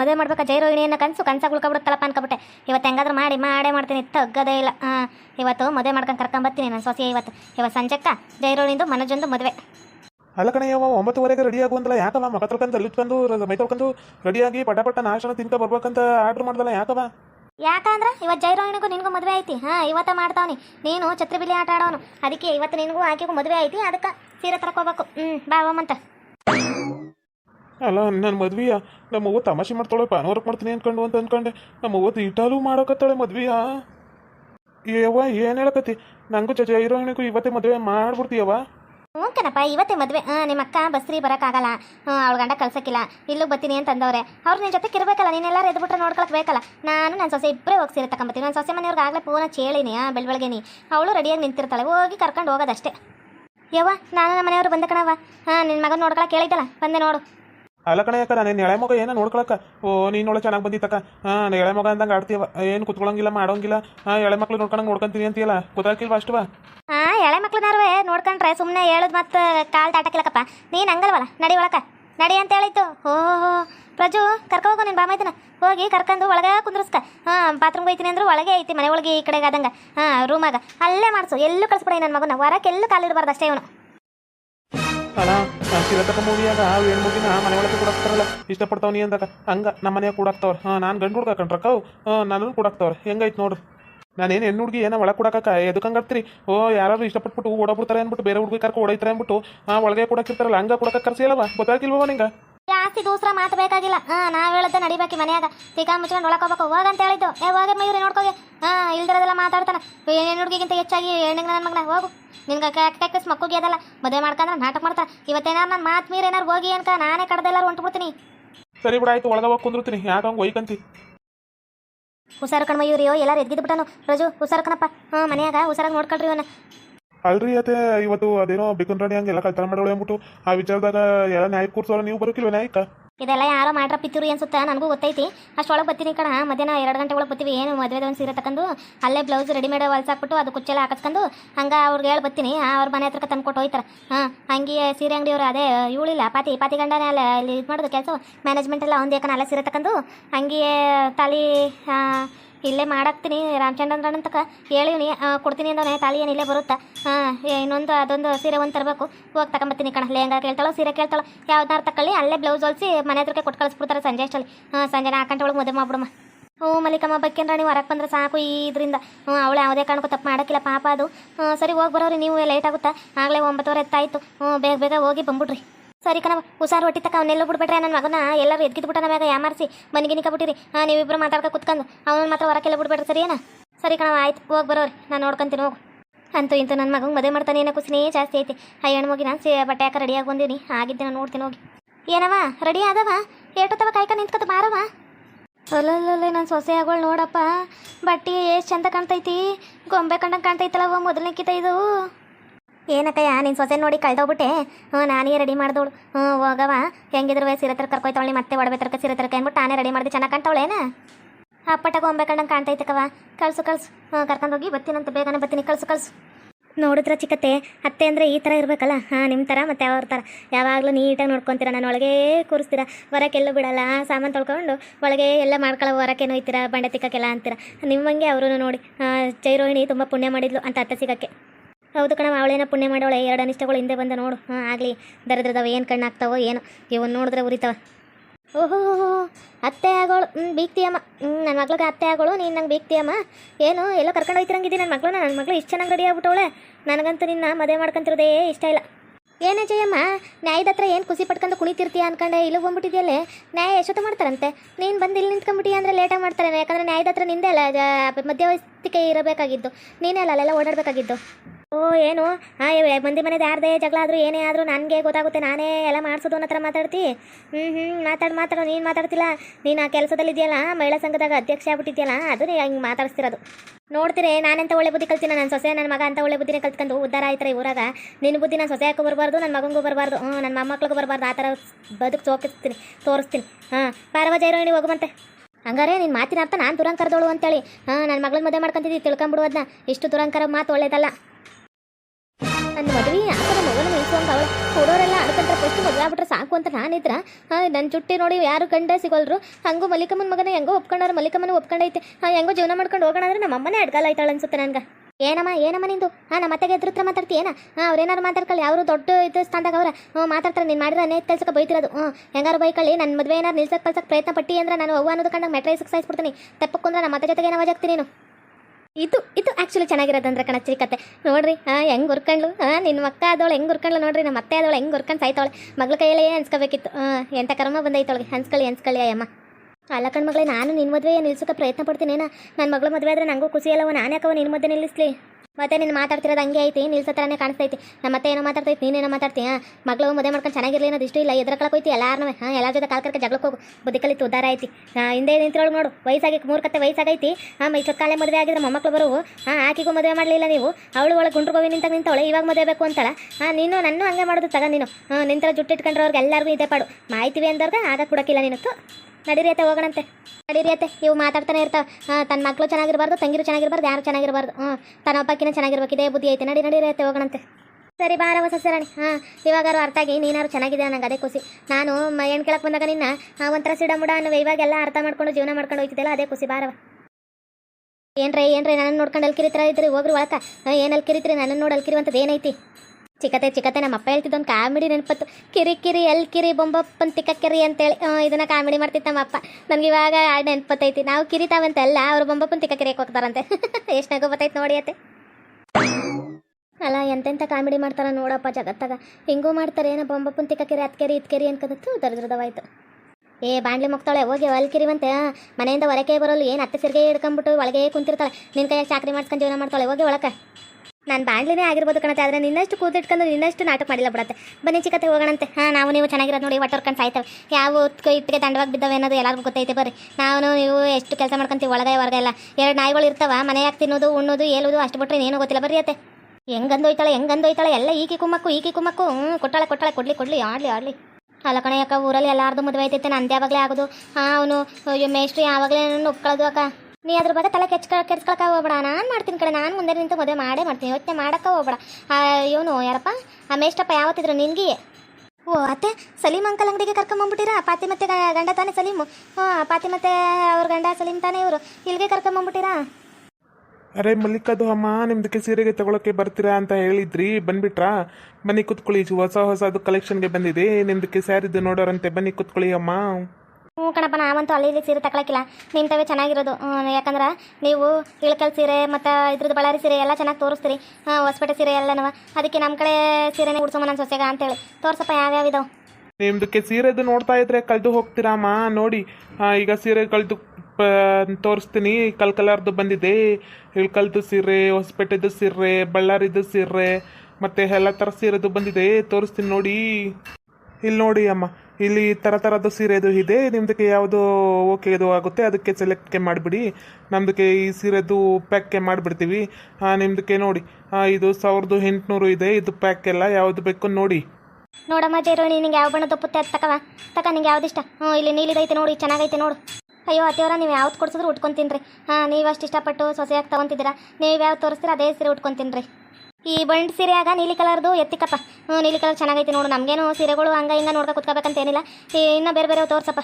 ಮದುವೆ ಮಾಡ್ಬೇಕಾ? ಜೈರೋಹಿಣಿಯನ್ನು ಕನಸು ಕನ್ಸಾಗ ಉಳ್ಕೊಬಿಡುತ್ತಲ್ಲಪ್ಪ ಅನ್ಕೊಬಿಟ್ಟೆ. ಇವತ್ತು ಹೆಂಗಾದ್ರೂ ಮಾಡಿ ಮಾಡೇ ಮಾಡ್ತೀನಿ ತಗ್ಗದೇ ಇಲ್ಲ. ಇವತ್ತು ಮದುವೆ ಮಾಡ್ಕೊಂಡು ಕರ್ಕೊಂಬರ್ತೀನಿ ನನ್ನ ಸೊಸೆ ಇವತ್ತು. ಇವತ್ತು ಸಂಜೆಕ್ಕ ಜೈರೋಹಿಣಿಂದು ಮನೋಜಂದು ಮದುವೆ. ಅಲ್ಲ ಕಣಯ್ಯವ ಒಂಬತ್ತುವರೆಗೆ ರೆಡಿ ಆಗುವಂತಲ್ಲ ಯಾಕವ ಮಕ ತೊಳ್ಕೊಂಡು ಅಲ್ಲಿಟ್ಕೊಂಡು ಮೈ ತೊಳ್ಕೊಂಡು ರೆಡಿಯಾಗಿ ಪಟ ಪಟ ನಾಶನ ತಿಂತ ಬರ್ಬೇಕಂತ ಆರ್ಡ್ರ್ ಮಾಡ್ದಲ್ಲ ಯಾಕವ ಯಾಕಂದ್ರೆ ಇವತ್ತು ಜೈರೋಹಿಣಿಗೂ ನಿನಗೂ ಮದುವೆ ಐತಿ. ಹಾಂ ಇವತ್ತ ಮಾಡ್ತಾವನಿ. ನೀನು ಛತ್ರಿ ಬಿಲಿ ಆಟ ಆಡೋನು. ಅದಕ್ಕೆ ಇವತ್ತು ನಿನಗೂ ಆಕೆಗೂ ಮದುವೆ ಐತಿ. ಅದಕ್ಕೆ ಸೀರೆ ತರಕೋಬೇಕು. ಹ್ಞೂ ಬಾವಮ್ಮಂತ ಅಲ್ಲ ನನ್ನ ಮದ್ವಿಯ ನಮ್ಮ ತಮಾಷೆ ಮಾಡ್ತಾಳೆ ಪಾನವರ್ಕ್ ಮಾಡ್ತೀನಿ ಅನ್ಕೊಂಡು ಅಂತ ಅನ್ಕೊಂಡೆ. ನಮ್ಮ ಅವ್ವ ಇಟಾಲು ಮಾಡೋಕತ್ತಾಳೆ ಮದ್ವಿಯ. ಏವ ಏನು ಹೇಳಕತ್ತಿ? ನಂಗೂ ಚಜ ಹೀರೋಯಿನಿಗೂ ಇವತ್ತೇ ಮದುವೆ ಮಾಡ್ಬಿಡ್ತೀಯವ ಹ್ಞೂ ಕಣಪ್ಪ, ಇವತ್ತೇ ಮದುವೆ. ನಿಮ್ಮ ಅಕ್ಕ ಬಸ್ರಿ ಬರೋಕ್ಕಾಗಲ್ಲ. ಅವಳ ಗಂಡ ಕಳ್ಸೋಕ್ಕಿಲ್ಲ. ಇಲ್ಲೂ ಬರ್ತೀನಿ ಅಂತಂದವ್ರೆ. ಅವ್ರು ನಿನ್ನ ಜೊತೆ ಇರಬೇಕಲ್ಲ ನೀನೆಲ್ಲರೂ ಎದ್ಬಿಟ್ರೆ ನೋಡ್ಕೊಳಕ್ಕೆ ಬೇಕಲ್ಲ. ನಾನು ನನ್ನ ಸೊಸೆ ಇಬ್ಬರೇ ಹೋಗಿ ಸೀರೆ ತಗೊಂಬತ್ತೀನಿ ನನ್ನ ಸೊಸೆ ಮನೆಯವ್ರಿಗೆ ಆಗಲೇ ಪೋನ ಚೇಳಿನಿ ಬೆಳಬೆಳಗ್ಗೆನಿ ಅವಳು ರೆಡಿಯಾಗಿ ನಿಂತಿರ್ತಾಳೆ, ಹೋಗಿ ಕರ್ಕೊಂಡು ಹೋಗೋದಷ್ಟೇ. ಯವ್ವ, ನಾನು ನಮ್ಮ ಮನೆಯವರು ಬಂದ ಕಣವ ಹಾಂ ನಿನ್ನ ಮಗನ ನೋಡ್ಕೊಳಕ್ಕೆ ಹೇಳಿದ್ದಲ್ಲ ಬಂದೆ ನೋಡು. ಅಲ್ಲ ಕಣಯ್ಯಕ್ಕ ನಾನು ಎಳೆ ಮಗ ಏನೋ ನೋಡ್ಕೊಳಕ್ಕ ಓ ನೀನೊಳೆ ಚೆನ್ನಾಗಿ ಬಂದಿತ್ತಕ್ಕ. ಹಾಂ ಎಳೆ ಮಗ ಅಂದಂಗೆ ಆಡ್ತೀವ. ಏನು ಕುತ್ಕೊಳಂಗಿಲ್ಲ, ಮಾಡೋಂಗಿಲ್ಲ. ಹಾಂ, ಎಳೆ ಮಕ್ಳು ನೋಡ್ಕೊಂಡಂಗೆ ನೋಡ್ಕೊಂತೀನಿ ಅಂತೀಯಲ್ಲ? ಗೊತ್ತಾಗಿಲ್ವಾ ಅಷ್ಟವಾ? ಹಾಂ, ಎಳೆ ಮಕ್ಳನ್ನಾರುವೆ ನೋಡ್ಕೊಂಡ್ರೆ ಸುಮ್ಮನೆ ಹೇಳೋದು ಮತ್ತೆ ಕಾಲು ದಾಟಕ್ಕಿಲ್ಲಕಪ್ಪ ನೀನು ಹಂಗಲ್ವಲ್ಲ? ನಡಿ ಒಳಕ. ನಡಿ ಅಂತ ಹೇಳಿತ್ತು. ಓ ಪ್ರಜು ಕರ್ಕೊ ಹೋಗು ನೀನು ಬಾಮೈತನ ಹೋಗಿ ಕರ್ಕೊಂಡು ಒಳಗೆ ಕುಂದ್ರಸ್ಕ. ಹಾಂ ಬಾತ್ರೂಮ್ಗೆ ಹೋಯ್ತೀನಿ ಅಂದ್ರೆ ಒಳಗೆ ಐತಿ, ಮನೆ ಒಳಗೆ ಈ ಕಡೆಗೆ ಆದಂಗೆ. ಹಾಂ ರೂಮಾಗ ಅಲ್ಲೇ ಮಾಡಿಸು. ಎಲ್ಲೂ ಕಳಿಸ್ಬಿಡಿ ನನ್ನ ಮಗನ ಹೊರಕ್ಕೆ ಎಲ್ಲೂ ಕಾಲಿಡಬಾರ್ದು ಅಷ್ಟೇ ಇವನು. ಅಲ್ಲ ಚಿರತಕ ಮೂವಿಯಾಗ ಆ ಹೆಣ್ಣು ಮುಗಿನ ಮನೆ ಒಳಗೆ ಕೂಡಾಕ್ತಾರಲ್ಲ ಇಷ್ಟಪಡ್ತಾವ ನೀ ಅಂದಾಗ, ಹಂಗ ನಮ್ಮ ಮನೆಯಾಗ ಕೂಡಾಕ್ತವ್ರ. ಹಾಂ, ನಾನು ಗಂಡು ಹುಡ್ಗ ಕಂಡ್ರಕ್ಕವು ನಾನು ಕೂಡಾಕ್ತವ್ರ. ಹೆಂಗೈತೆ ನೋಡ್ರಿ. ನಾನೇನು ಹೆಣ್ಣು ಹುಡುಗಿ, ಏನೋ ಒಳಗೆ ಕೊಡಕ್ಕ ಎದಕ್ಕೆ ಹಂಗರ್ತೀರಿ ಓ ಯಾರು ಇಷ್ಟಪಟ್ಬಿಟ್ಟು ಓಡೋಗ್ಬಿಡ್ತಾರೆ ಅಂದ್ಬಿಟ್ಟು, ಬೇರೆ ಹುಡುಗಿ ಕರ್ಕೊ ಓಡೈತಾರೆ ಅಂದ್ಬಿಟ್ಟು, ಆ ಒಳಗೆ ಕೊಡಕ್ಕಿರ್ತಾರಲ್ಲ ಹಂಗ ಕೊಡಕ್ಕೆ ಕರ್ಸಿಯಲ್ಲವ ಗೊತ್ತಾಗಿಲ್ವ ನಿಂಗೆ? ಜಾಸ್ತಿ ದೂಸರ ಮಾತು ಬೇಕಾಗಿಲ್ಲ. ಹಾಂ ನಾವು ಹೇಳದ್ದೆ ನಡಿಬೇಕು ಮನೆಯಾಗ. ತಿಕಾ ಮುಚ್ಕೊಂಡು ಒಳಕೋಬೇಕು. ಹೋಗ್ಬೇಕು ಹೋಗ ಅಂತ ಹೇಳಿದ್ದು. ಏ ಹೋಗ ಮಯೂರಿ ನೋಡ್ಕೋಗೆ. ಹಾ ಇಲ್ದಿರೋದೆಲ್ಲ ಮಾತಾಡ್ತಾನೆ. ಏನೇನು ಹುಡುಗಿಗಿಂತ ಹೆಚ್ಚಾಗಿ ಹೆಣ್ಣಿಗೆ ನನ್ನ ಮಗನ ಹೋಗು. ನಿನ್ಗೆ ಕ್ಯಾಕ್ಟಸ್ ಮಕ್ಕಳಿಗೆ ಅದಲ್ಲ ಮದುವೆ ಮಾಡ್ಕೊಂಡ್ರೆ ನಾಟಕ ಮಾಡ್ತಾರೆ. ಇವತ್ತೇನಾರು ನನ್ನ ಮಾತು ಮೀರಿ ಏನಾರು ಹೋಗಿ ಅನ್ಕ ನಾನೇ ಕಡ್ದೆಲ್ಲಾರು ಹೊಂಟ್ಬಿಡ್ತೀನಿ ಸರಿ ಬಿಡ ಆಯ್ತು. ಒಳಗೆ ಹೋಗಿ ಕುಂದಿರ್ತೀನಿ ಯಾಕೆ ಹಂಗೆ ಒಯ್ಕಂತಿ? ಹುಷಾರು ಕಣ್ಮಯೂರಿಯೋ ಎಲ್ಲಾರು ಎದ್ಗಿದ್ದು ಬಿಟ್ಟನು ರಜು ಹುಷಾರು ಕಣಪ್ಪ. ಹಾಂ ಮನೆಯಾಗ ಹುಷಾರಾಗಿ ನೋಡ್ಕೊಳ್ರಿ ಇವನ್ನ. ಅಲ್ರಿ ಅತ್ತೆ, ಇವತ್ತು ಅದೇನೋ ಬಿಕನ್ ಹಂಗೆಲ್ಲ ಕಳ್ತನ ಮಾಡೋಳೆ ಅಂದ್ಬಿಟ್ಟು, ಆ ವಿಚಾರದಾಗ ಎಲ್ಲ ನ್ಯಾಯ ಕೂರ್ಸೋರು ನೀವು ಬರೋಕಿಲ್ವ ನ್ಯಾಯಕ್ಕ? ಇದೆಲ್ಲ ಯಾರೋ ಮಾಡ್ರ ಪಿತ್ತೂರಿ ಅನ್ಸುತ್ತಾ ನನಗೂ ಗೊತ್ತೈತಿ. ಅಷ್ಟೊಳಗೆ ಬರ್ತೀನಿ ಕಣ ಮಧ್ಯಾಹ್ನ ಎರಡು ಗಂಟೆ ಒಳಗೆ ಬರ್ತೀವಿ. ಏನು ಮದುವೆದ ಒಂದು ಸೀರೆ ತಕೊಂಡು, ಅಲ್ಲೇ ಬ್ಲೌಸ್ ರೆಡಿಮೇಡ್ ಹೊಲ್ಸಾಕ್ಬಿಟ್ಟು ಅದು ಕುಚ್ಚೆಲ್ಲ ಹಾಕಿಸ್ಕೊಂಡು, ಹಂಗೆ ಅವ್ರಿಗೆ ಹೇಳಿ ಬರ್ತೀನಿ. ಅವ್ರ ಮನೆ ಹತ್ರಕ್ಕೆ ತಂದು ಕೊಟ್ಟು ಹೋಯ್ತಾರೆ. ಹಾಂ, ಹಂಗೆ ಸೀರೆ ಅಂಗಡಿಯವರು ಅದೇ ಇವಳಿಲ್ಲ ಪಾತಿ ಪಾತಿ ಗಂಡನೇ ಅಲ್ಲ, ಇಲ್ಲಿ ಇದು ಮಾಡೋದು ಕೆಲಸ. ಮ್ಯಾನೇಜ್ಮೆಂಟ್ ಎಲ್ಲ ಒಂದು ಯಾಕನ ಅಲ್ಲೇ ಸೀರೆ ತಕೊಂಡು, ಹಂಗೆ ತಾಲಿ ಇಲ್ಲೇ ಮಾಡಾಕ್ತೀನಿ ರಾಮಚಂದ್ರನ್ ಅಂತಕ ಹೇಳಿವ್ನಿ ಆ, ಕೊಡ್ತೀನಿ ಅಂದವನೇ ತಾಳಿ ಏನು ಇಲ್ಲೇ ಬರುತ್ತಾ? ಹಾಂ ಇನ್ನೊಂದು ಅದೊಂದು ಸೀರೆ ಒಂದು ತರಬೇಕು. ಹೋಗಿ ತಗೊಂಬತ್ತೀನಿ ಕಣ ಲೆಹಂಗ ಕೇಳ್ತಾಳೋ ಸೀರೆ ಕೇಳ್ತಾಳೋ ಯಾವ್ದಾರು ತಕೊಳ್ಳಿ ಅಲ್ಲೇ ಬ್ಲೌಸ್ ಹೊಲಿಸಿ ಮನೆ ಹತ್ರಕ್ಕೆ ಕೊಟ್ಟು ಕಳಿಸ್ಬಿಡ್ತಾರೆ ಸಂಜೆ ಅಷ್ಟಲ್ಲಿ. ಹಾಂ ಸಂಜೆ ನಾಲ್ಕು ಗಂಟೆ ಒಳಗೆ ಮದುವೆ ಮಾಡ್ಬಿಡಮ್ಮ. ಹ್ಞೂ ಮಲ್ಲಿಕಮ್ಮ ಬಕ್ಕೇನ್ರ ನೀವು ಹೊರಗೆ ಬಂದ್ರೆ ಸಾಕು ಈ ಇದರಿಂದ. ಹ್ಞೂ ಅವಳು ಯಾವುದೇ ಕಾರಣಕ್ಕೂ ತಪ್ಪು ಮಾಡೋಕ್ಕಿಲ್ಲ ಪಾಪ ಅದು. ಸರಿ ಹೋಗಿ ಬರೋರಿ ನೀವು ಲೇಟ್ ಆಗುತ್ತಾ? ಆಗಲೇ ಒಂಬತ್ತುವರೆ ಎತ್ತಾಯಿತು ಹ್ಞೂ ಬೇಗ ಬೇಗ ಹೋಗಿ ಬಂದ್ಬಿಡ್ರಿ. ಸರಿ ಕಣವ ಹುಷಾರು ಹೊಟ್ಟಿ ತಕ್ಕ ಅವನ್ನೆಲ್ಲ ಬಿಡ್ಬಿಟ್ರೆ ನನ್ನ ಮಗನ. ಎಲ್ಲರೂ ಎದ್ಗಿದ್ಬಿಟ್ಟ ನಮ್ಯಾಗ, ಯಾಮಾರಿಸಿ. ಮನೆಗೆ ನಿಕ್ಕಬಿಟ್ಟಿರಿ ಹಾಂ ನೀವಿಬ್ಬರು ಮಾತಾಡ್ಕೊ ಕುತ್ಕೊಂಡು. ಅವನ ಮಾತ್ರ ಹೊರಕೆಲ್ಲ ಬಿಡ್ಬೇಡ್ರಿ ಸರಿನಾ ಸರಿ ಕಣವ ಆಯ್ತು. ಹೋಗಿ ಬರೋರಿ. ನಾನು ನೋಡ್ಕೊಂತೀನಿ, ಹೋಗು. ಅಂತೂ ಇಂತೂ ನನ್ನ ಮಗಂಗೆ ಮದುವೆ ಮಾಡ್ತಾನೆ ಏನೋ ಖುಷಿನೇ ಜಾಸ್ತಿ ಐತಿ. ಆ ಹೆಣ್ಮಗಿ ನಾನು ಸೇ, ಬಟ್ಟೆ ಹಾಕ ರೆಡಿಯಾಗಿ ಬಂದೀನಿ. ಆಗಿದ್ದೆ, ನಾನು ನೋಡ್ತೀನಿ, ಹೋಗಿ. ಏನವ ರೆಡಿ ಆದವ? ಏಟತ್ತವ ಕಾಯ್ಕ ನಿಂತ್ಕೊತ ಬಾರವ ಅಲ್ಲಲ್ಲೇ ನನ್ನ ಸೊಸೆ ಆಗೋಳು ನೋಡಪ್ಪ. ಬಟ್ಟೆ ಎಷ್ಟು ಚಂದ ಕಾಣ್ತೈತಿ. ಗೊಂಬೆ ಕಂಡಂಗೆ ಕಾಣ್ತೈತಲ್ಲವ ಮೊದಲನೇಕಿತ ಇದು. ಏನಕ್ಕಯ್ಯ ನಿನ್ನ ಸೊಸೆ ನೋಡಿ ಕಳ್ದೋಗ್ಬಿಟ್ಟೆ? ಹ್ಞೂ ನಾನೇ ರೆಡಿ ಮಾಡ್ದೋಳು. ಹ್ಞೂ ಹೋಗವ ಹೆಂಗಿದ್ರು ಸೀರೆ ತರ ಕರ್ಕೊಯ್ತಾವಳಿ ಮತ್ತೆ ಒಡವೆ ತರಕ, ಸೀರೆ ತರಕ ನಾನೇ ರೆಡಿ ಮಾಡಿದೆ. ಚೆನ್ನಾಗಿ ಕಾಣ್ತಾವಳೇನ ಅಪ್ಪಟ ಒಂಬೇಕಂಡಂಗೆ ಕಾಣ್ತೈತೆ ಕಳ್ಸು ಕಳ್ಸು. ಹ್ಞೂ ಕರ್ಕೊಂಡೋಗಿ ಬರ್ತೀನಂತ ಬೇಗನೆ ಬರ್ತೀನಿ. ಕಳ್ಸು ಕಳ್ಸು. ನೋಡಿದ್ರ ಚಿಕ್ಕತ್ತೆ? ಅತ್ತೆ ಅಂದರೆ ಈ ಥರ ಇರಬೇಕಲ್ಲ? ಹಾಂ ನಿಮ್ಮ ಥರ ಮತ್ತು ಅವ್ರ ಥರ ಯಾವಾಗಲೂ ನೀಟಾಗಿ ನೋಡ್ಕೊತೀರ? ನಾನು ಒಳಗೆ ಕೂರಿಸ್ತೀರ? ಹೊರಕ್ಕೆಲ್ಲೂ ಬಿಡಲ್ಲ. ಸಾಮಾನು ತೊಳ್ಕೊಂಡು ಒಳಗೆ ಎಲ್ಲ ಮಾಡ್ಕೊಳ್ಳೋ ಹೊರಕ್ಕೇನು ಹೋಯ್ತೀರ ಬಂಡೆ ತಿಕ್ಕಕ್ಕೆಲ್ಲ ಅಂತೀರ? ನಿಮ್ಮಂಗೆ ಅವರು ನೋಡಿ. ಜೈರೋಹಿಣಿ ತುಂಬ ಪುಣ್ಯ ಮಾಡಿದ್ಲು ಅಂತ ಅತ್ತೆ ಸಿಗಕ್ಕೆ. ಹೌದು ಕಣವ, ಅವಳೇನ ಪುಣ್ಯ ಮಾಡೋಳೆ. ಎರಡು ಅನಿಷ್ಟಗಳು ಹಿಂದೆ ಬಂದ ನೋಡು. ಹಾಂ, ಆಗಲಿ. ದರದ್ರದವ, ಏನು ಕಣ್ಣು ಆಗ್ತಾವೋ ಏನು. ಇವನ್ ನೋಡಿದ್ರೆ ಉರಿತಾವ. ಓಹೋ, ಅತ್ತೆ ಆಗೋಳು. ಹ್ಞೂ ಬೀಗ್ತೀಯಮ್ಮ. ಹ್ಞೂ ನನ್ನ ಮಗ್ಳಿಗೆ ಅತ್ತೆ ಆಗೋಳು, ನೀನು ನಂಗೆ ಬೀಗ್ತೀಯಮ್ಮ. ಏನು, ಎಲ್ಲೋ ಕರ್ಕೊಂಡು ಹೋಯ್ತಿರಂಗಿದ್ದೀನಿ ನನ್ನ ಮಗಳು. ನನ್ನ ಮಗಳು ಇಷ್ಟು ಚೆನ್ನಾಗಿ ರೆಡಿ ಆಗ್ಬಿಟ್ಟವಳೆ. ನನಗಂತೂ ನಿನ್ನ ಮದುವೆ ಮಾಡ್ಕೊಂತಿರೋದೇ ಇಷ್ಟ ಇಲ್ಲ. ಏನೇ ಜಯಮ್ಮ, ನ್ಯಾಯದ ಹತ್ರ ಏನು ಖುಷಿ ಪಟ್ಕೊಂಡು ಕುಣಿತಿರ್ತೀಯ ಅನ್ಕೊಂಡೆ? ಇಲ್ಲಿ ಬಂದ್ಬಿಟ್ಟಿದ್ಯಲ್ಲೇ ನ್ಯಾಯ ಎಷ್ಟೊತ್ತು ಮಾಡ್ತಾರಂತೆ? ನೀನು ಬಂದು ಇಲ್ಲಿ ನಿಂತ್ಕೊಂಡ್ಬಿಟ್ಟಿ ಅಂದರೆ ಲೇಟಾಗಿ ಮಾಡ್ತಾರೆ ಯಾಕಂದರೆ ನ್ಯಾಯದ ಹತ್ರ ನಿಂದೆ ಅಲ್ಲ ಮಧ್ಯವಸ್ಥಿಕೆ ಇರಬೇಕಾಗಿದ್ದು. ನೀನೇ ಅಲ್ಲ, ಅಲ್ಲೆಲ್ಲ ಓಡಾಡಬೇಕಾಗಿದ್ದು. ಓ, ಏನು? ಹಾಂ ಮಂದಿ ಮನೆದು ಯಾರದೇ ಜಗಳ ಆದರೂ ಏನೇ ಆದರೂ ನನಗೆ ಗೊತ್ತಾಗುತ್ತೆ, ನಾನೇ ಎಲ್ಲ ಮಾಡಿಸೋದು ಅನ್ನೋ ಥರ ಮಾತಾಡ್ತಿ? ಹ್ಞೂ ಹ್ಞೂ ಮಾತಾಡಿ, ಮಾತಾಡು, ನೀನು ಮಾತಾಡ್ತಿಲ್ಲ. ನೀನು ಆ ಕೆಲಸದಲ್ಲಿ ಇದೆಯಲ್ಲ ಮಹಿಳಾ ಸಂಘದಾಗ ಅಧ್ಯಕ್ಷ ಆಗ್ಬಿಟ್ಟಿದ್ಯಲ್ಲ ಅದು ಹಿಂಗೆ ಮಾತಾಡ್ತಿರೋದು ನೋಡ್ತೀರಿ, ನಾನೆಂತ ಒಳ್ಳೆ ಬುದ್ಧಿ ಕಲ್ತೀನಿ ನನ್ನ ಸೊಸೆ ನನ್ನ ಮಗ ಅಂತ ಒಳ್ಳೆ ಬುದ್ಧಿನ ಕಲ್ತ್ಕೊಂಡು ಉದ್ದಾರ ಆಯ್ತಾರೆ ಊರಾಗ. ನಿನ್ನ ಬುದ್ಧಿ ನನ್ನ ಹಾಕೋ ಬರಬಾರ್ದು ನನ್ನ ಮಗಂಗೂ ಬರಬಾರ್ದು ಹ್ಞೂ ನನ್ನ ಮೊಮ್ಮಕ್ಳಿಗೂ ಬರಬಾರ್ದು, ಆ ಥರ ಬದುಕು ಚೋಕಿಸ್ತೀನಿ ತೋರಿಸ್ತೀನಿ. ಹಾಂ ಪಾರವ ಜೈರೋಹಿಣಿ ಹೋಗುವಂತೆ ಹಂಗಾರೆ ನಿನ್ನ ಮಾತಿನ ಅರ್ಥ ನಾನು ದುರಂಕರದೋಳು ಅಂತೇಳಿ. ಹಾಂ ನನ್ನ ಮಗಳನ್ನ ಮದುವೆ ಮಾಡ್ಕೊಂತಿದ್ದಿ, ತಿಳ್ಕೊಂಬಿಡು ಅದನ್ನ ಇಷ್ಟು ದುರಂಕರ ಮಾತು ಒಳ್ಳೇದಲ್ಲ. ನನ್ನ ಮದುವೆ ಯಾಕಂದ್ರೆ ಮಗನ ನಿಲ್ಸುವಂಗ ಅವಳು? ಕೊಡೋರೆಲ್ಲ ಅಡ್ಕಂಡ್ರೆ ಫಸ್ಟ್ ಮದುವೆ ಸಾಕು ಅಂತ ನಾನಿದ್ರ ನನ್ನ ಚುಟ್ಟಿ ನೋಡಿ ಯಾರು ಗಂಡ ಸಿಗೋಲ್ರು? ಹಂಗೂ ಮಲ್ಲಿಕಮ್ಮನ ಮಗನ ಹೆಂಗೋ ಒಪ್ಕೊಂಡಾರ ಮಲ್ಲಿಕಮ್ಮನ ಒಪ್ಕೊಂಡೈತೆ. ಹೆಂಗೋ ಜೀವನ ಮಾಡ್ಕೊಂಡು ಹೋಗೋಣ ಅಂದ್ರೆ ನಮ್ಮ ಅಮ್ಮನೇ ಅಡ್ಗಾಲ ಆಯ್ತಾಳೆ ಅನ್ಸುತ್ತೆ ನನಗೆ. ಏನಮ್ಮ ಏನಮ್ಮ ನಿಂದು? ಹಾ ನಮ್ಮ ಮತ್ತೆ ಹತ್ರ ಮಾತಾಡ್ತೀಯೇನ ಹಾಂ ಅವ್ರೇನಾರು ಮಾತಾಡ್ಕೊಳ್ಳಿ ಅವರು ದೊಡ್ಡ ಇದು ಸ್ಥಾನದಾಗ ಅವ್ರ? ಹ್ಞೂ ಮಾತಾಡ್ತಾರೆ, ನೀನು ಮಾಡಿದ್ರೆ ಅನೇಕ ಕೆಲಸಕ್ಕೆ ಬೈತಿರೋದು. ಹ್ಞೂ ಹೆಂಗಾರು ಬೈಕಳ್ಳಿ ನನ್ನ ಮದುವೆ ಏನಾರು ನಿಲ್ಸಕ್ಕೆ ಕಲ್ಸಕ್ಕೆ ಪ್ರಯತ್ನ ಪಟ್ಟಿ ಅಂದ್ರೆ ನಾನು ಅವ್ವ ಅನ್ನೋದು ಕಂಡಾಗ ಮೆಟ್ರೈಸಕ್ಕೆ ಸಾಯಿಸ್ಬಿಡ್ತೀನಿ. ತೆಪ್ಪಕ್ಕಂದ್ರೆ ನಮ್ಮ ಮತ್ತೆ ಜೊತೆಗೆ ಏನೋ ಜಾಗ್ತೀನಿ ನೀನು. ಇದು ಇದು ಆ್ಯಕ್ಚುಲಿ ಚೆನ್ನಾಗಿರೋದಂದ್ರೆ ಕಣಚ್ಚಿರಿ ಕತೆ ನೋಡ್ರಿ ಹಾಂ ಹೆಂಗೆ ಹುರ್ಕೊಂಡ್ಲು ಹಾಂ ನಿನ್ನ ಮಕ್ಕ ಆದವಳು ಹೆಂಗೆ ಹುರ್ಕೊಂಡ್ಲು ನೋಡ್ರಿ ನಮ್ಮ ಅತ್ತೆ ಆದವಳು ಹೆಂಗೆ ಹುರ್ಕೊಂಡು ಸಾಯ್ತಾವಳೆ. ಮಗಳ ಕೈಯಲ್ಲೇ ಅನ್ಸ್ಕೋಬೇಕಿತ್ತು. ಹಾಂ ಎಂಥ ಕರ್ಮ ಬಂದೈತೊಳಗೆ ಹಂಚ್ಕೊಳ್ಳಿ ಹಂಚ್ಕೊಳ್ಳಿ ಅಯ್ಯಮ್ಮ. ಅಲ್ಲ ಕಣ್ ಮಗಳೇ, ನಾನು ನಿನ್ನ ಮದುವೆ ನಿಲ್ಸೋಕೆ ಪ್ರಯತ್ನ ಪಡ್ತೀನೇನ ನನ್ನ ಮಗಳ ಮದುವೆ ಆದ್ರೆ ನನಗೂ ಖುಷಿ ಅಲ್ಲವ? ನಾನು ಯಾಕವ ನಿನ್ನ ಮದುವೆ ನಿಲ್ಲಿಸ್ಲಿ? ಮತ್ತೆ ನೀನು ಮಾತಾಡ್ತಿರೋದು ಹಂಗೆ ಐತಿ ನಿಲ್ಸೋ ಥರನೇ ಕಾಣಿಸ್ತೈತಿ. ನಮ್ಮ ಮತ್ತೆ ಏನೋ ಮಾತಾಡ್ತೈತಿ ನೀನೇನೋ ಮಾತಾಡ್ತೀಯ? ಮಗಳು ಮದುವೆ ಮಾಡ್ಕೊಂಡು ಚೆನ್ನಾಗಿರ್ಲಿ ಅನ್ನೋದು ಇಷ್ಟು ಇಲ್ಲ ಎದ್ರಕಳಕ್ಕೆ ಹೋಯ್ತಿ ಎಲ್ಲಾರನೂ? ಹಾಂ ಎಲ್ಲರ ಜೊತೆ ಕಾಲ್ಕರ್ಕ ಜಗಳಕ್ಕೆ ಹೋಗು. ಬುದ್ಧಿ ಉದ್ದಾರ ಐತಿ ಹಿಂದೆ ನಿಂತಿರೋಳು ನೋಡು ವಯಸ್ಸಾಗಿ ಮೂರು ಕತ್ತೆ ವಯಸ್ಸಾಗೈತಿ. ಹಾಂ ಇಷ್ಟೊತ್ತು ಕಾಲೇ ಮದುವೆ ಆಗಿದ್ರೆ ಮೊಮ್ಮಕ್ಳು ಬರುವು. ಹಾಂ ಆಕಿಗೂ ಮದುವೆ ಮಾಡಲಿಲ್ಲ ನೀವು. ಅವಳು ಒಳಗೆ ಗುಂಡ್ರು ಗೋವಿ ನಿಂತಾಗ ನಿಂತವಳೆ ಇವಾಗ ಮದುವೆ ಬೇಕು ಅಂತಾಳ. ಹಾಂ ನೀನು ನನ್ನ ಹಂಗೆ ಮಾಡೋದು ತಗ ನೀನು. ನಿಂತರ ಜುಟ್ಟಿಟ್ಕೊಂಡ್ರೆ ಇಟ್ಕೊಂಡ್ರವ್ರಿಗೆ ಎಲ್ಲರಿಗೂ ಇದೆ ಪಾಡು. ಮಾಹಿತಿವಿ ಅಂದವ್ರಿಗೆ ಆಗ ಕೊಡೋಕ್ಕಿಲ್ಲ ನೀನು. ತು, ನಡೀರಿ ಅತ್ತೆ, ಹೋಗೋಣಂತೆ. ನಡೀರಿ ಅತ್ತೆ, ಇವು ಮಾತಾಡ್ತಾನೆ ಇರ್ತಾವೆ. ತನ್ನ ಮಕ್ಕಳು ಚೆನ್ನಾಗಿರಬಾರ್ದು, ತಂಗಿರು ಚೆನ್ನಾಗಿರಬಾರ್ದು, ಯಾರು ಚೆನ್ನಾಗಿರಬಾರ್ದು. ಹ್ಞೂ ತನ್ನ ಅಪ್ಪಕ್ಕಿನ ಚೆನ್ನಾಗಿರ್ಬೇಕು, ಇದೇ ಬುದ್ಧಿ ಐತೆ. ನಡಿ ನಡೀರಿ ಅತ್ತೆ, ಹೋಗೋಣಂತೆ. ಸರಿ ಬಾರವ ಸಸ್ಯರಾಣಿ. ಹಾಂ, ಇವಾಗಾರು ಅರ್ಥ ಆಗಿ ನೀನಾರು ಚೆನ್ನಾಗಿದೆ ನಂಗೆ ಅದೇ ಖುಷಿ ನಾನು ಹೆಣ್ಣು ಕೇಳಕ್ಕೆ ಬಂದಾಗ ನಿನ್ನ ಒಂಥರ ಸಿಡಮುಡ ಅನ್ನೋ ಇವಾಗೆಲ್ಲ ಅರ್ಥ ಮಾಡ್ಕೊಂಡು ಜೀವನ ಮಾಡ್ಕೊಂಡು ಹೋಗ್ತಿದ್ದೆಲ್ಲ ಅದೇ ಖುಷಿ ಬಾರವ ಏನ್ರೇ ಏನ್ರೇ ನನ್ನ ನೋಡ್ಕೊಂಡು ಅಲ್ಲಿ ಕಿರಿತರ ಇದ್ರಿ, ಹೋಗ್ರಿ ಒಳಕ. ಏನು ಅಲ್ಕಿರಿತ್ರಿ ನನ್ನ ನೋಡಿ ಅಲ್ಲಿ ಕಿರಿವಂಥದ್ದು ಏನೈತಿ? ಚಿಕ್ಕತೆ ಚಿಕತೆ ನಮ್ಮ ಅಪ್ಪ ಹೇಳ್ತಿದ್ದ ಒಂದು ಕಾಮಿಡಿ ನೆನಪತ್ತು. ಕಿರಿ ಕಿರಿ ಎಲ್ ಕಿರಿ ಬೊಂಬಪ್ಪನ್ ತಿಕ್ಕ ಕಿರಿ ಅಂತೇಳಿ ಆ, ಇದನ್ನ ಕಾಮಿಡಿ ಮಾಡ್ತಿತ್ತು ನಮ್ಮ ಅಪ್ಪ. ನನ್ಗೆ ಇವಾಗ ಹಾಡು ನೆನಪತ್ತೈತಿ. ನಾವು ಕಿರಿತಾವಂತೆಲ್ಲ ಅವ್ರು ಬೊಂಬಪ್ಪನ್ ತಿಕ್ಕ ಕಿರಿಯಕ್ಕೆ ಹೋಗ್ತಾರಂತೆ ಎಷ್ಟು ನಗು ಬತ್ತೈತೆ ನೋಡಿ ಅತ್ತೆ. ಅಲ್ಲ ಎಂತೆಂಥ ಕಾಮಿಡಿ ಮಾಡ್ತಾರ ನೋಡಪ್ಪ ಜಗತ್ತಾಗ. ಹಿಂಗೂ ಮಾಡ್ತಾರೆ ಏನೋ ಬೊಂಬಪ್ಪನ್ ತಿಕ್ಕ ಕಿರಿ ಅತ್ ಕೆರಿ ಇತ್ಕೆರಿ ಅನ್ಕೋದತ್ತು ದರಿದ್ರದವಾಯ್ತು ಏ ಬಾಂಡ್ಲಿ ಮುಗ್ತಾಳೆ ಹೋಗಿ ಹೊಲ್ಕಿರಿವಂತೆ ಮನೆಯಿಂದ ಹೊರಕೆ ಬರೋಲ್ಲ ಏನು ಅತ್ತೆ ಸಿರ್ಗೆ ಹಿಡ್ಕೊಂಬಿಟ್ಟು ಒಳಗೆ ಕುಂತಿರ್ತಾಳೆ. ನಿನ್ನ ಕೈಯಾಗ ಚಾಕ್ರಿ ಮಾಡ್ಕೊಂಡು ಜೀವನ ಮಾಡ್ತಾಳೆ. ಹೋಗಿ ಒಳಗೆ ನಾನು ಬ್ಯಾಂಡ್ಲೇ ಆಗಿರ್ಬೋದು ಕಣತೆ ಆದರೆ ನಿನ್ನಷ್ಟು ಕೂದಿಟ್ಕೊಂಡು ನಿನ್ನಷ್ಟು ನಾಟಕ ಮಾಡಿಲ್ಲ ಬಿಡತ್ತೆ. ಬನ್ನಿ ಚಿಕ್ಕತೆ ಹೋಗೋಣಂತೆ. ಹಾಂ, ನಾವು ನೀವು ಚೆನ್ನಾಗಿರೋದು ನೋಡಿ ಒಟ್ಟು ಹೊರ್ಕೊಂಡು ಸಾಯ್ತವೆ. ಯಾವ ಇಟ್ಟಿಗೆ ದಂಡವಾಗಿ ಬಿದ್ದವೆ ಅನ್ನೋದು ಎಲ್ಲರಿಗೂ ಗೊತ್ತೈತೆ ಬರ್ರಿ. ನಾವು ನೀವು ಎಷ್ಟು ಕೆಲಸ ಮಾಡ್ಕೊಂತೀವಿ ಒಳಗೆ ಹೊರಗೆ ಎಲ್ಲ. ಎರಡು ನಾಯಿಗಳು ಇರ್ತಾವ, ಮನೆಯಾಗ ತಿನ್ನೋದು, ಉಣ್ಣೋದು ಏಳೋದು ಅಷ್ಟು ಬಿಟ್ಟರೆ ಏನೂ ಗೊತ್ತಿಲ್ಲ ಬರ್ರಿ ಅತ್ತೆ. ಹೆಂಗಂದೋಯ್ತಾಳೆ ಹೆಂಗಂದೋಯ್ತಾಳೆ, ಎಲ್ಲ ಈಕಿ ಕುಮ್ಮಕ್ಕು ಈಕಿ ಕುಮ್ಮಕ್ಕು. ಹ್ಞೂ ಕೊಟ್ಟಾಳೆ ಕೊಟ್ಟಾಳೆ, ಕೊಡ್ಲಿ ಕೊಡ್ಲಿ, ಆಡ್ಲಿ ಆಡ್ಲಿ. ಅಲ್ಲ ಕಣೆ ಊರಲ್ಲಿ ಎಲ್ಲಾರ್ದು ಮದುವೆ ಐತೈತೆ ನಂದೇ ಆವಾಗಲೇ ಆಗೋದು. ಹಾಂ, ಅವನು, ಅಯ್ಯೋ, ಮೇಷ್ಟ್ರು ಯಾವಾಗಲೇ ಒಪ್ಕೊಳ್ಳೋದು ಅಕ್ಕ. ನೀ ಅದ್ರ ಬಗ್ಗೆ ತಲೆ ಕೆಚ್ಕ ಕೆಡ್ಸ್ಕೊಳಕ ಹೋಗ್ಬೇಡ. ನಾನು ಮಾಡ್ತೀನಿ ಕಡೆ ನಾನು ಮುಂದೆ ನಿಂತು ಮದುವೆ ಮಾಡೇ ಮಾಡ್ತೀನಿ. ಯೋಚನೆ ಮಾಡಕ್ಕೆ ಹೋಗ್ಬೇಡ. ಇವನು ಯಾರಪ್ಪ? ಆ ಮೇಷ್ಟಪ್ಪ ಯಾವತ್ತಿದ್ರು ನಿನಗೆ? ಓ, ಅತ್ತೆ, ಸಲೀಮ್ ಅಂಕಲ್ ಅಂಗಡಿಗೆ ಕರ್ಕೊಂಬಂದ್ಬಿಟ್ಟಿರಾ ಪಾತಿ ಮತ್ತೆ ಗಂಡ ತಾನೇ ಸಲೀಮು? ಹಾಂ ಪಾತಿಮತ್ತೆ ಅವ್ರ ಗಂಡ ಸಲೀಮ್ ತಾನೇ ಇವರು. ಇಲ್ಲಿಗೆ ಕರ್ಕೊಂಬಂಬಿಟ್ಟಿರಾ ಅರೆ, ಮಲ್ಲಿಕದು ಅಮ್ಮ ನಿಮ್ದಕ್ಕೆ ಸೀರೆಗೆ ತಗೊಳಕ್ಕೆ ಬರ್ತೀರಾ ಅಂತ ಹೇಳಿದ್ರಿ. ಬಂದ್ಬಿಟ್ರಾ? ಬನ್ನಿ ಕುತ್ಕೊಳ್ಳಿ. ಹೊಸ ಹೊಸದು ಕಲೆಕ್ಷನ್ಗೆ ಬಂದಿದೆ. ನಿಮ್ದಕ್ಕೆ ಸ್ಯಾರಿದ್ದು ನೋಡೋರಂತೆ. ಬನ್ನಿ ಕುತ್ಕೊಳ್ಳಿ ಅಮ್ಮ. ಹ್ಞೂ ಕಣಪ್ಪ, ನಾವಂತೂ ಅಲ್ಲಿ ಇಲ್ಲಿ ಸೀರೆ ತಗೊಳಕಿಲ್ಲ ನಿಮ್ತವೇ ಚೆನ್ನಾಗಿರೋದು. ಯಾಕಂದ್ರೆ ನೀವು ಇಳಕಲ್ ಸೀರೆ ಮತ್ತು ಇದ್ರದ್ದು ಬಳ್ಳಾರಿ ಸೀರೆ ಎಲ್ಲ ಚೆನ್ನಾಗಿ ತೋರಿಸ್ತೀರಿ. ಹೊಸಪೇಟೆ ಸೀರೆ ಎಲ್ಲನವ. ಅದಕ್ಕೆ ನಮ್ಮ ಕಡೆ ಸೀರೆನೇ ಉಡ್ಸೋಮ ನನ್ನ ಸೊಸೆಗ ಅಂತೇಳಿ. ತೋರ್ಸಪ್ಪ ಯಾವ್ಯಾವ ಇದಾವೆ? ನಿಮ್ದಕ್ಕೆ ಸೀರೆದು ನೋಡ್ತಾ ಇದ್ರೆ ಕಳೆದು ಹೋಗ್ತೀರಾ ಅಮ್ಮ ನೋಡಿ ಈಗ ಸೀರೆ ಕಳೆದು ತೋರಿಸ್ತೀನಿ. ಕಲ್ ಕಲರ್ದು ಬಂದಿದೆ. ಇಳ್ಕಲ್ದು ಸೀರೆ, ಹೊಸಪೇಟೆದು ಸೀರೆ, ಬಳ್ಳಾರಿದು ಸೀರೆ, ಮತ್ತು ಎಲ್ಲ ಥರ ಸೀರೆದು ಬಂದಿದೆ. ತೋರಿಸ್ತೀನಿ ನೋಡಿ. ಇಲ್ಲಿ ನೋಡಿ ಅಮ್ಮ. ಇಲ್ಲಿ ಥರ ಥರದ ಸೀರೆದು ಇದೆ. ನಿಮ್ದಕ್ಕೆ ಯಾವುದು ಓಕೆದು ಆಗುತ್ತೆ, ಅದಕ್ಕೆ ಸೆಲೆಕ್ಟ್ಗೆ ಮಾಡಿಬಿಡಿ. ನಮ್ದಕ್ಕೆ ಈ ಸೀರೆದು ಪ್ಯಾಕ್ಗೆ ಮಾಡಿಬಿಡ್ತೀವಿ. ನಿಮ್ದಕ್ಕೆ ನೋಡಿ. ಇದು ಸಾವಿರದ ಎಂಟುನೂರು ಇದೆ, ಇದು ಪ್ಯಾಕ್ ಎಲ್ಲ. ಯಾವುದು ಬೇಕು ನೋಡಿ. ನೋಡಮ್ಮ ಜೇರು ನಿನಗೆ ಯಾವ ಬಣ್ಣ ತಪ್ಪುತ್ತೆ ಅದು ತಕವ? ತಕ, ನಿಂಗೆ ಯಾವ್ದಿಷ್ಟ ಹ್ಞೂ, ಇಲ್ಲಿ ನೀಲಿದೈತೆ ನೋಡಿ, ಚೆನ್ನಾಗೈತೆ ನೋಡು. ಅಯ್ಯೋ, ಅತ್ತೆಯವರ, ನೀವು ಯಾವ್ದು ಕೊಡ್ಸಿದ್ರು ಉಟ್ಕೊಂತೀನಿ ರೀ ಹಾಂ, ನೀವು ಅಷ್ಟು ಇಷ್ಟಪಟ್ಟು ಸೊಸೆಯಾಗಿ ತೊಗೊಂತಿದ್ದೀರಾ? ನೀವು ಯಾವ್ದು ತೋರಿಸ್ತೀರ, ಅದೇ ಸೀರೆ ಉಟ್ಕೊಂತೀನಿ ಈ ಬಂಡ್ ಆಗ ನೀಲಿ ಕಲರ್ದು ಎತ್ತಿಕಪ್ಪ. ಹ್ಞೂ ನೀಲಿ ಕಲರ್ ಚೆನ್ನಾಗೈತೆ ನೋಡು. ನಮಗೇನು ಸೀರೆಗಳು ಹಂಗ ಹಿಂಗ ನೋಡ್ಕೊ ಕುತ್ಕೋಬೇಕಂತ ಏನಿಲ್ಲ. ಇನ್ನ ಬೇರೆ ಬೇರೆ ತೋರ್ಸಪ್ಪ.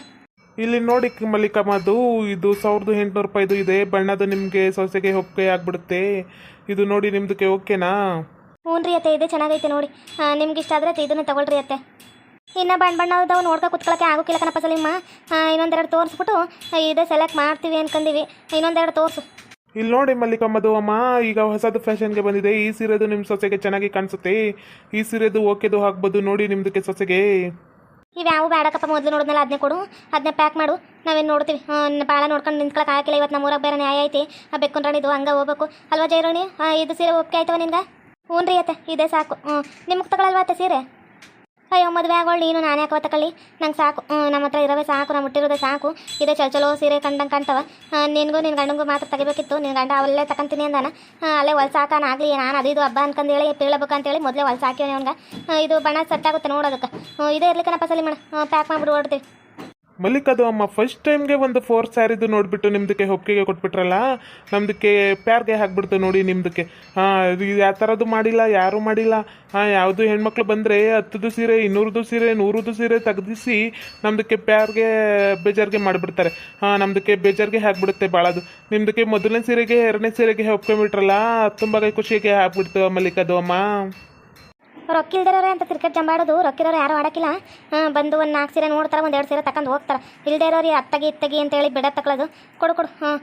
ಇಲ್ಲಿ ನೋಡಿ ಮಲ್ಲಿಕಮ್ಮದು ಇದು ಸಾವಿರದ ಎಂಟುನೂರು ರೂಪಾಯಿದು ಇದೆ. ಬಣ್ಣದು ನಿಮಗೆ ಸೊಸೆಗೆ ಹೊಕ್ಕೆ ಆಗ್ಬಿಡುತ್ತೆ. ಇದು ನೋಡಿ ನಿಮ್ದಕ್ಕೆ ಓಕೆನಾ? ಹ್ಞೂ ರೀ ಅತ್ತೆ ಇದೆ ಚೆನ್ನಾಗೈತೆ ನೋಡಿ. ನಿಮ್ಗೆ ಇಷ್ಟ ಆದರೆ ಇದನ್ನ ತಗೊಳ್ರಿ ಅತ್ತೆ. ಇನ್ನು ಬಣ್ಣ ಬಣ್ಣದವು ನೋಡ್ಕೊ ಕುತ್ಕೊಳಕ್ಕೆ ಆಗೋಕ್ಕಿಲ್ಲ ಕಣಪ್ಪ ಸಲಿಮ್ಮ ಇನ್ನೊಂದೆರಡು ತೋರಿಸ್ಬಿಟ್ಟು ಇದೇ ಸೆಲೆಕ್ಟ್ ಮಾಡ್ತೀವಿ ಅನ್ಕೊಂಡಿವಿ ಇನ್ನೊಂದೆರಡು ತೋರಿಸು. ಇಲ್ಲಿ ನೋಡಿ ಮಲ್ಲಿಕಮ್ಮದು ಅಮ್ಮ, ಈಗ ಹೊಸದು ಫ್ಯಾಷನ್ಗೆ ಬಂದಿದೆ. ಈ ಸೀರೆದು ನಿಮ್ಮ ಸೊಸೆಗೆ ಚೆನ್ನಾಗಿ ಕಾಣಿಸುತ್ತೆ. ಈ ಸೀರೆದು ಓಕೆದು ಹಾಕ್ಬೋದು ನೋಡಿ ನಿಮ್ದಕ್ಕೆ ಸೊಸೆಗೆ. ಇವ್ಯಾವು ಬೇಡಕ್ಕಪ್ಪ ಮೊದಲು ನೋಡಿದ್ನಲ್ಲ ಅದನ್ನೇ ಕೊಡು. ಅದನ್ನೇ ಪ್ಯಾಕ್ ಮಾಡು. ನಾವೇನು ನೋಡ್ತೀವಿ? ಭಾಳ ನೋಡ್ಕೊಂಡು ನಿಂತ್ಕೊಳಕ್ಕೆ ಆಗಿಲ್ಲ ಇವತ್ತು ನಮ್ಮೂರಾಗ ಬೇರೆ ನ್ಯಾಯ ಐತಿ. ಆ ಬೆಕ್ಕೊಂಡ್ರಣಿದು ಹಂಗೆ ಹೋಗ್ಬೇಕು. ಅಲ್ವಾ ಜೈರೋಣಿ? ಇದು ಸೀರೆ ಓಕೆ ಆಯ್ತವ ನಿಂಗೆ ಹ್ಞೂ ರೀ ಅತ್ತೆ, ಇದೇ ಸಾಕು. ನಿಮ್ಗೆ ತಗೊಳಲ್ವಾ ಅತ್ತೆ ಸೀರೆ? ಅಯ್ಯೋ, ಮದುವೆ ಆಗೋಳು, ನೀನು ನಾನು ಯಾಕೆ ತಗೊಳ್ಳಿ ನಂಗೆ ಸಾಕು. ನಮ್ಮ ಹತ್ರ ಇರೋವೇ ಸಾಕು, ನಮ್ಮ ಹುಟ್ಟಿರೋದೇ ಸಾಕು. ಇದೇ ಚಲ ಚಲೋ ಸೀರೆ ಕಂಡಂಗೆ ಕಾಣ್ತವ. ನಿನಗೂ ನಿನ್ನ ಗಂಡಂಗೂ ಮಾತ್ರ ತೆಗಿಬೇಕಿತ್ತು. ನಿನ್ನ ಗಂಡ ಅವಲ್ಲೇ ತಗೊಂತೀನಿ ಅಂದಾನ. ಅಲ್ಲೇ ಆಗಲಿ, ನಾನು ಅದು ಇದು ಹಬ್ಬ ಅನ್ಕಂದು ಹೇಳಿ ಬೀಳಬೇಕು ಅಂತೇಳಿ ಮೊದಲೇ ಹೊಲ್ಸಾಕಿವನಿ ಅವ್ನಿಗೆ. ಇದು ಬಣ್ಣ ಸೆಟ್ ಆಗುತ್ತೆ ನೋಡೋದಕ್ಕೆ ಇದೇ ಇರ್ಲಿಕ್ಕೆ ನಾ ಸಲಿ ಮಾಡ ಪ್ಯಾಕ್ ಮಾಡಿಬಿಡು ಹೊಡ್ತೀವಿ ಮಲ್ಲಿಕದು ಅಮ್ಮ ಫಸ್ಟ್ ಟೈಮ್ಗೆ ಒಂದು ಫೋರ್ ಸ್ಯಾರಿದು ನೋಡಿಬಿಟ್ಟು ನಿಮ್ದಕ್ಕೆ ಹೊಕ್ಕಿಗೆ ಕೊಟ್ಬಿಟ್ರಲ್ಲ? ನಮ್ದಕ್ಕೆ ಪ್ಯಾರ್ಗೆ ಹಾಕ್ಬಿಡ್ತು ನೋಡಿ ನಿಮ್ದಕ್ಕೆ. ಹಾಂ, ಇದು ಯಾವ ಥರದ್ದು ಮಾಡಿಲ್ಲ, ಯಾರೂ ಮಾಡಿಲ್ಲ? ಹಾಂ, ಯಾವುದು ಹೆಣ್ಮಕ್ಳು ಬಂದರೆ ಹತ್ತದು ಸೀರೆ, ಇನ್ನೂರದು ಸೀರೆ, ನೂರದು ಸೀರೆ ತೆಗ್ದಿಸಿ ನಮ್ದಕ್ಕೆ ಪ್ಯಾರ್ಗೆ ಬೇಜಾರಿಗೆ ಮಾಡಿಬಿಡ್ತಾರೆ. ಹಾಂ, ನಮ್ದಕ್ಕೆ ಬೇಜಾರಿಗೆ ಹಾಕ್ಬಿಡುತ್ತೆ ಭಾಳದು ನಿಮ್ದಕ್ಕೆ ಮೊದಲನೇ ಸೀರೆಗೆ ಎರಡನೇ ಸೀರೆಗೆ ಒಪ್ಕೊಂಡ್ಬಿಟ್ರಲ್ಲ ತುಂಬ ಖುಷಿಗೆ ಹಾಕ್ಬಿಡ್ತು ಮಲ್ಲಿಕದು ಅಮ್ಮ. ರೊಕ್ಕಿಲ್ದಿರೋರೆ ಅಂತ ಕ್ರಿಕೆಟ್ ಜಂಬಾಡೋದು. ರೊಕ್ಕಿರೋರು ಯಾರು ಆಡೋಕ್ಕಿಲ್ಲ. ಬಂದು ಒಂದು ನಾಲ್ಕು ಸೀರೆ ನೋಡ್ತಾರೆ, ಒಂದು ಎರಡು ಸೀರೆ ತಗೊಂಡು ಹೋಗ್ತಾರೆ. ಇಲ್ದೇ ಇರೋರು ಅತ್ತಗಿ ಇತ್ತಗಿ ಅಂತೇಳಿ ಬಿಡ ಕೊಡು ಕೊಡು. ಹಾಂ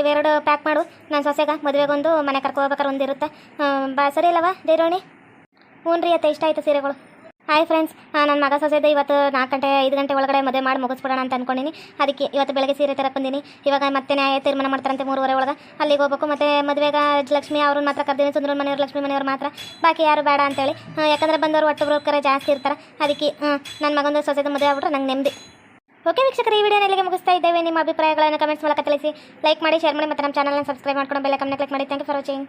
ಇವೆರಡು ಪ್ಯಾಕ್ ಮಾಡು. ನಾನು ಸೊಸೆಗ ಮದುವೆಗೊಂದು ಮನೆ ಕರ್ಕೊ ಹೋಗ್ಬೇಕಾರೆ ಒಂದು ಇರುತ್ತೆ ಬಾ, ಸರಿ ಇಲ್ಲವಾ ದೇರೋಣಿ ಹ್ಞೂ ರೀ ಅತ್ತೆ, ಇಷ್ಟ ಆಯಿತು ಸೀರೆಗಳು. ಹಾಯ್ ಫ್ರೆಂಡ್ಸ್ ನನ್ನ ಮಗ ಸೊಸೆದು ಇವತ್ತು ನಾಲ್ಕು ಗಂಟೆ, ಐದು ಗಂಟೆ ಒಳಗಡೆ ಮದುವೆ ಮಾಡಿ ಮುಗಿಸ್ಬಿಡೋಣ ಅಂತ ಅನ್ಕೊಂಡಿನಿ. ಅದಕ್ಕೆ ಇವತ್ತು ಬೆಳಗ್ಗೆ ಸೀರೆ ತರಕ್ಕೆ ಬಂದೀನಿ. ಇವಾಗ ಮತ್ತೆ ನ್ಯಾಯ ತೀರ್ಮಾನ ಮಾಡ್ತಾರಂತೆ ಮೂರುವರೆ ಒಳಗೆ. ಅಲ್ಲಿಗೆ ಹೋಗ್ಬೇಕು. ಮತ್ತೆ ಮದುವೆಗೆ ಲಕ್ಷ್ಮಿ ಅವ್ರನ್ನ ಮಾತ್ರ ಕರ್ದಿನಿ. ಸುಂದರ ಮನೆಯವ್ರು, ಲಕ್ಷ್ಮಿ ಮನೆಯವ್ರು ಮಾತ್ರ. ಬಾಕಿ ಯಾರು ಬೇಡ ಅಂತೇಳಿ. ಯಾಕಂದ್ರೆ ಬಂದವರು ಒಟ್ಟು ಬ್ರೋಕರ ಜಾಸ್ತಿ ಇರ್ತಾರೆ. ಅದಕ್ಕೆ ನನ್ನ ಮಗಂದು ಸೊಸೆದು ಮದುವೆ ಆಗ್ಬಿಟ್ರೆ ನಂಗೆ ನೆಮ್ಮದಿ. ಓಕೆ ವೀಕ್ಷಕರು, ಈ ವಿಡಿಯೋನ ಇಲ್ಲಿಗೆ ಮುಗಿಸ್ತಾ ಇದ್ದೇವೆ. ನಿಮ್ಮ ಅಭಿಪ್ರಾಯಗಳನ್ನು ಕಮೆಂಟ್ಸ್ ಮೂಲಕ ತಿಳಿಸಿ. ಲೈಕ್ ಮಾಡಿ ಶೇರ್ ಮಾಡಿ, ಮತ್ತು ನಮ್ಮ ಚಾನಲ್ನ ಸಬ್ಸ್ಕ್ರೈಬ್ ಮಾಡ್ಕೊಂಡು ಬೆಲ್ಲ ಕಮ್ಮಿ ಕ್ಲಿಕ್ ಮಾಡಿ. Thank you for watching